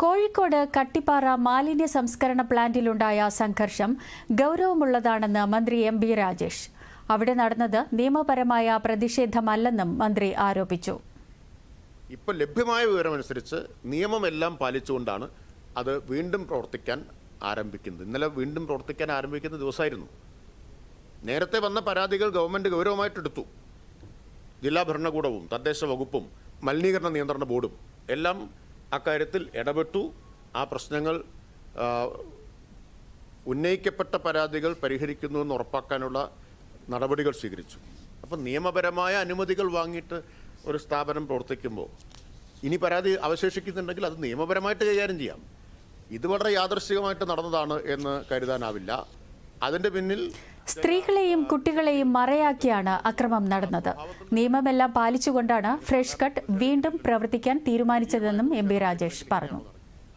കോഴിക്കോട് കട്ടിപ്പാറ മാലിന്യ സംസ്കരണ പ്ലാന്റിലുണ്ടായ സംഘർഷം ഗൗരവമുള്ളതാണെന്ന് മന്ത്രി എം ബി രാജേഷ്. അവിടെ നടന്നത് നിയമപരമായ പ്രതിഷേധമല്ലെന്നും മന്ത്രി ആരോപിച്ചു. ഇപ്പോൾ ലഭ്യമായ വിവരമനുസരിച്ച് നിയമമെല്ലാം പാലിച്ചുകൊണ്ടാണ് അത് വീണ്ടും പ്രവർത്തിക്കാൻ ആരംഭിക്കുന്നത്. ഇന്നലെ വീണ്ടും പ്രവർത്തിക്കാൻ ആരംഭിക്കുന്ന ദിവസമായിരുന്നു. നേരത്തെ വന്ന പരാതികൾ ഗവൺമെന്റ് ഗൗരവമായിട്ടെടുത്തു. ജില്ലാ ഭരണകൂടവും തദ്ദേശ വകുപ്പും മലിനീകരണ നിയന്ത്രണ ബോർഡും എല്ലാം അക്കാര്യത്തിൽ ഇടപെട്ടു. ആ പ്രശ്നങ്ങൾ ഉന്നയിക്കപ്പെട്ട പരാതികൾ പരിഹരിക്കുന്നു എന്ന് ഉറപ്പാക്കാനുള്ള നടപടികൾ സ്വീകരിച്ചു. അപ്പം നിയമപരമായ അനുമതികൾ വാങ്ങിയിട്ട് ഒരു സ്ഥാപനം പ്രവർത്തിക്കുമ്പോൾ ഇനി പരാതി അവശേഷിക്കുന്നുണ്ടെങ്കിൽ അത് നിയമപരമായിട്ട് കൈകാര്യം ചെയ്യാം. ഇത് വളരെ യാദർശികമായിട്ട് നടന്നതാണ് എന്ന് കരുതാനാവില്ല. അതിന്റെ പിന്നിൽ സ്ത്രീകളെയും കുട്ടികളെയും മറയാക്കിയാണ് അക്രമം നടന്നത്. നിയമമെല്ലാം പാലിച്ചുകൊണ്ടാണ് ഫ്രഷ് കട്ട് വീണ്ടും പ്രവർത്തിക്കാൻ തീരുമാനിച്ചതെന്നും എം രാജേഷ് പറഞ്ഞു.